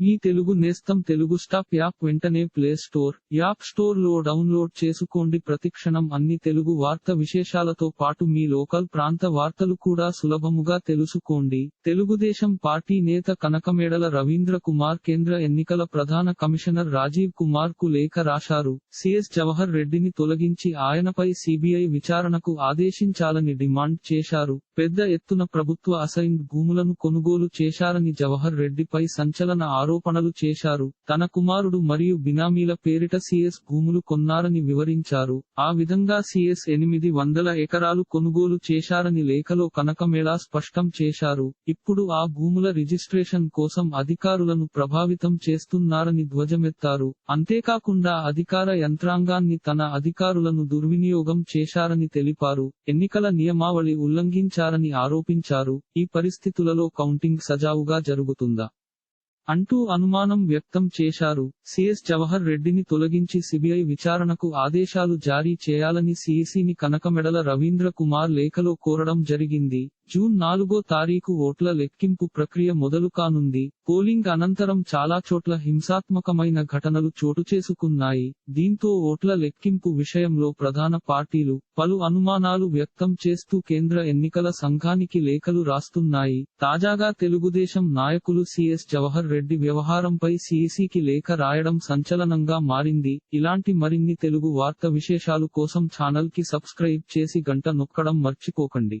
మీ తెలుగు నేస్తం Telugu stop app వెంటనే play store app స్టోర్లో డౌన్లోడ్ చేసుకోండి. ప్రతిక్షణం అన్ని తెలుగు వార్త విశేషాలతో పాటు మీ లోకల్ ప్రాంత వార్తలు కూడా సులభముగా తెలుసుకోండి. తెలుగుదేశం పార్టీ నేత కనకమేడల రవీంద్ర కుమార్ కేంద్ర ఎన్నికల ప్రధాన కమిషనర్ రాజీవ్ కుమార్కు లేఖ రాశారు. సిఎస్ జవహర్ రెడ్డిని తొలగించి ఆయనపై సిబిఐ విచారణకు ఆదేశించాలని డిమాండ్ చేశారు. పెద్ద ఎత్తున ప్రభుత్వ అసైన్డ్ భూములను కొనుగోలు చేశారని జవహర్ రెడ్డిపై సంచలన ఆరోపణలు చేశారు. తన కుమారుడు మరియు బినామీల పేరిట సిఎస్ భూములు కొన్నారని వివరించారు. ఆ విధంగా సిఎస్ ఎనిమిది వందల ఎకరాలు కొనుగోలు చేశారని లేఖలో కనకమేళా స్పష్టం చేశారు. ఇప్పుడు ఆ భూముల రిజిస్ట్రేషన్ కోసం అధికారులను ప్రభావితం చేస్తున్నారని ధ్వజమెత్తారు. అంతేకాకుండా అధికార యంత్రాంగాన్ని తన అధికారులను దుర్వినియోగం చేశారని తెలిపారు. ఎన్నికల నియమావళి ఉల్లంఘించారు. చేశారని ఆరోపించారు. ఈ పరిస్థితులలో కౌంటింగ్ సజావుగా జరుగుతుందా? అంటూ అనుమానం వ్యక్తం చేశారు. సిఎస్ జవహర్ రెడ్డిని తొలగించి సిబిఐ విచారణకు ఆదేశాలు జారీ చేయాలని సిఇసిని కనకమెడల రవీంద్ర కుమార్ లేఖలో కోరడం జరిగింది. జూన్ నాలుగో తారీఖు ఓట్ల లెక్కింపు ప్రక్రియ మొదలు కానుంది పోలింగ్ అనంతరం చాలా చోట్ల హింసాత్మకమైన ఘటనలు చోటు చేసుకున్నాయి. దీంతో ఓట్ల లెక్కింపు విషయంలో ప్రధాన పార్టీలు పలు అనుమానాలు వ్యక్తం చేస్తూ కేంద్ర ఎన్నికల సంఘానికి లేఖలు రాస్తున్నాయి. తాజాగా తెలుగుదేశం నాయకులు సిఎస్ జవహర్ రెడ్డి వ్యవహారంపై సిఈసికి లేఖ రాయడం సంచలనంగా మారింది. ఇలాంటి మరిన్ని తెలుగు వార్త విశేషాలు కోసం ఛానల్కి సబ్స్క్రైబ్ చేసి గంట నొక్కడం మర్చిపోకండి.